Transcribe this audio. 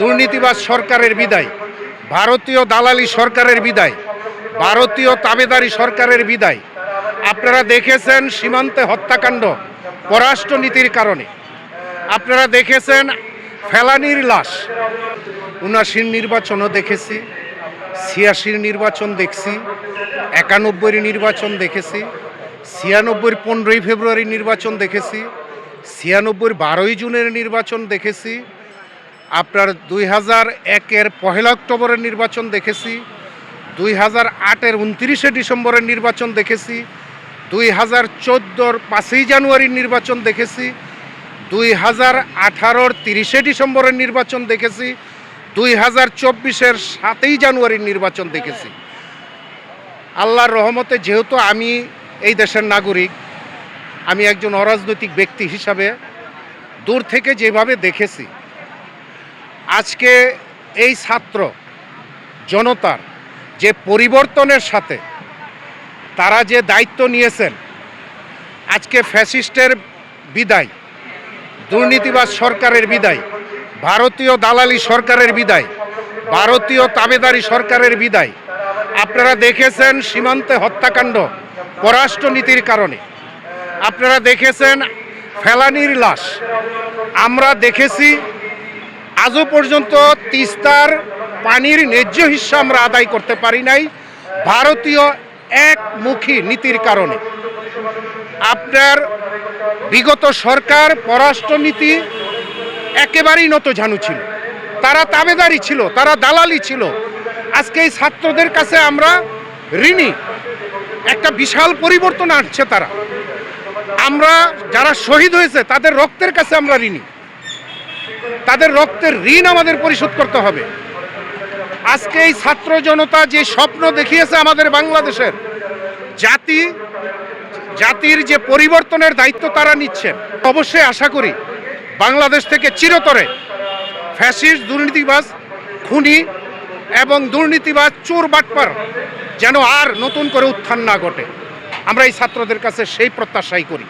দুর্নীতিবাজ সরকারের বিদায়, ভারতীয় দালালি সরকারের বিদায়, ভারতীয় তাবেদারি সরকারের বিদায়। আপনারা দেখেছেন সীমান্তে হত্যাকাণ্ড পররাষ্ট্রনীতির কারণে। আপনারা দেখেছেন ফেলানির লাশ। উনাশির নির্বাচনও দেখেছি, ছিয়াশির নির্বাচন দেখছি, একানব্বইয়ের নির্বাচন দেখেছি, ছিয়ানব্বইয়ের পনেরোই ফেব্রুয়ারি নির্বাচন দেখেছি, ছিয়ানব্বইয়ের বারোই জুনের নির্বাচন দেখেছি আপনার দুই হাজার একের পহেলা অক্টোবরের নির্বাচন দেখেছি, দুই হাজার আটের উনত্রিশে ডিসেম্বরের নির্বাচন দেখেছি, দুই হাজার চোদ্দোর পাঁচই জানুয়ারির নির্বাচন দেখেছি, দুই হাজার আঠারোর তিরিশে ডিসেম্বরের নির্বাচন দেখেছি, দুই হাজার চব্বিশের সাতই জানুয়ারির নির্বাচন দেখেছি। আল্লাহর রহমতে যেহেতু আমি এই দেশের নাগরিক, আমি একজন অরাজনৈতিক ব্যক্তি হিসাবে দূর থেকে যেভাবে দেখেছি আজকে এই ছাত্র জনতার যে পরিবর্তনের সাথে তারা যে দায়িত্ব নিয়েছেন, আজকে ফ্যাসিস্টের বিদায়, দুর্নীতিবাজ সরকারের বিদায়, ভারতীয় দালালি সরকারের বিদায়, ভারতীয় তাবেদারি সরকারের বিদায়, আপনারা দেখেছেন সীমান্তে হত্যাকাণ্ড পররাষ্ট্রনীতির কারণে। আপনারা দেখেছেন ফেলানির লাশ। আমরা দেখেছি আজও পর্যন্ত তিস্তার পানির ন্যায্য হিস্সা আমরা আদায় করতে পারি নাই। ভারতীয় একমুখী নীতির কারণে। আপনার বিগত সরকার, পররাষ্ট্রনীতি একেবারেই নত ঝানু ছিল। তারা তাবেদারি ছিল, তারা দালালি ছিল। আজকে এই ছাত্রদের কাছে আমরা ঋণী। একটা বিশাল পরিবর্তন আসছে তারা। আমরা যারা শহীদ হয়েছে, তাদের রক্তের কাছে আমরা ঋণী। তাদের রক্তের ঋণ আমাদের পরিশোধ করতে হবে। আজকে এই ছাত্র জনতা যে স্বপ্ন দেখিয়েছে আমাদের বাংলাদেশের, জাতি, জাতির যে পরিবর্তনের দায়িত্ব তারা নিচ্ছেন। অবশ্যই আশা করি বাংলাদেশ থেকে চিরতরে ফ্যাসিস্ট, দুর্নীতিবাজ, খুনি এবং দুর্নীতিবাজ চোর বাটপার যেন আর নতুন করে উত্থান না ঘটে। আমরা এই ছাত্রদের কাছে সেই প্রত্যাশাই করি।